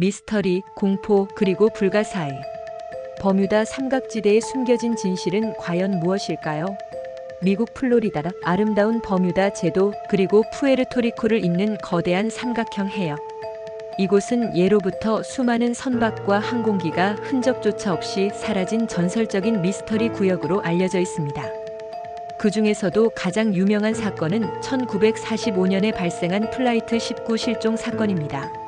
미스터리, 공포, 그리고 불가사의. 버뮤다 삼각지대에 숨겨진 진실은 과연 무엇일까요? 미국 플로리다 아름다운 버뮤다 제도 그리고 푸에르토리코를 잇는 거대한 삼각형 해역. 이곳은 예로부터 수많은 선박과 항공기가 흔적조차 없이 사라진 전설적인 미스터리 구역으로 알려져 있습니다. 그 중에서도 가장 유명한 사건은 1945년에 발생한 플라이트 19 실종 사건입니다.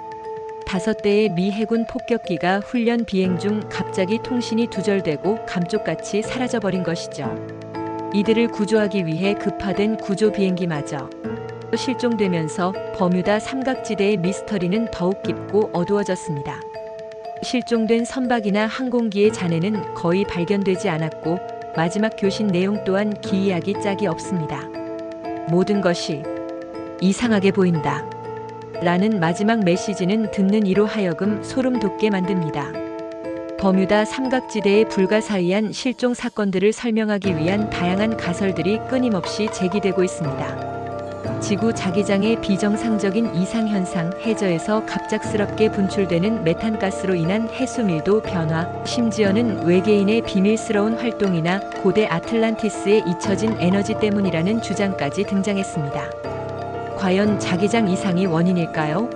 다섯 대의 미 해군 폭격기가 훈련 비행 중 갑자기 통신이 두절되고 감쪽같이 사라져버린 것이죠. 이들을 구조하기 위해 급파된 구조 비행기마저 실종되면서 버뮤다 삼각지대의 미스터리는 더욱 깊고 어두워졌습니다. 실종된 선박이나 항공기의 잔해는 거의 발견되지 않았고 마지막 교신 내용 또한 기이하기 짝이 없습니다. 모든 것이 이상하게 보인다. 라는 마지막 메시지는 듣는 이로 하여금 소름 돋게 만듭니다. 버뮤다 삼각지대의 불가사의한 실종 사건들을 설명하기 위한 다양한 가설들이 끊임없이 제기되고 있습니다. 지구 자기장의 비정상적인 이상현상, 해저에서 갑작스럽게 분출되는 메탄가스로 인한 해수밀도 변화, 심지어는 외계인의 비밀스러운 활동이나 고대 아틀란티스에 잊혀진 에너지 때문이라는 주장까지 등장했습니다. 과연 자기장 이상이 원인일까요?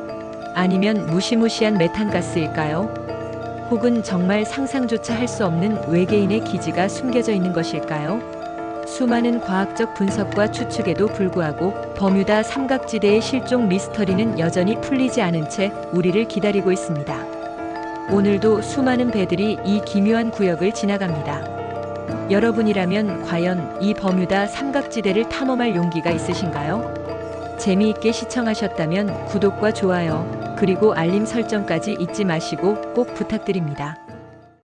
아니면 무시무시한 메탄가스일까요? 혹은 정말 상상조차 할 수 없는 외계인의 기지가 숨겨져 있는 것일까요? 수많은 과학적 분석과 추측에도 불구하고 버뮤다 삼각지대의 실종 미스터리는 여전히 풀리지 않은 채 우리를 기다리고 있습니다. 오늘도 수많은 배들이 이 기묘한 구역을 지나갑니다. 여러분이라면 과연 이 버뮤다 삼각지대를 탐험할 용기가 있으신가요? 재미있게 시청하셨다면 구독과 좋아요, 그리고 알림 설정까지 잊지 마시고 꼭 부탁드립니다.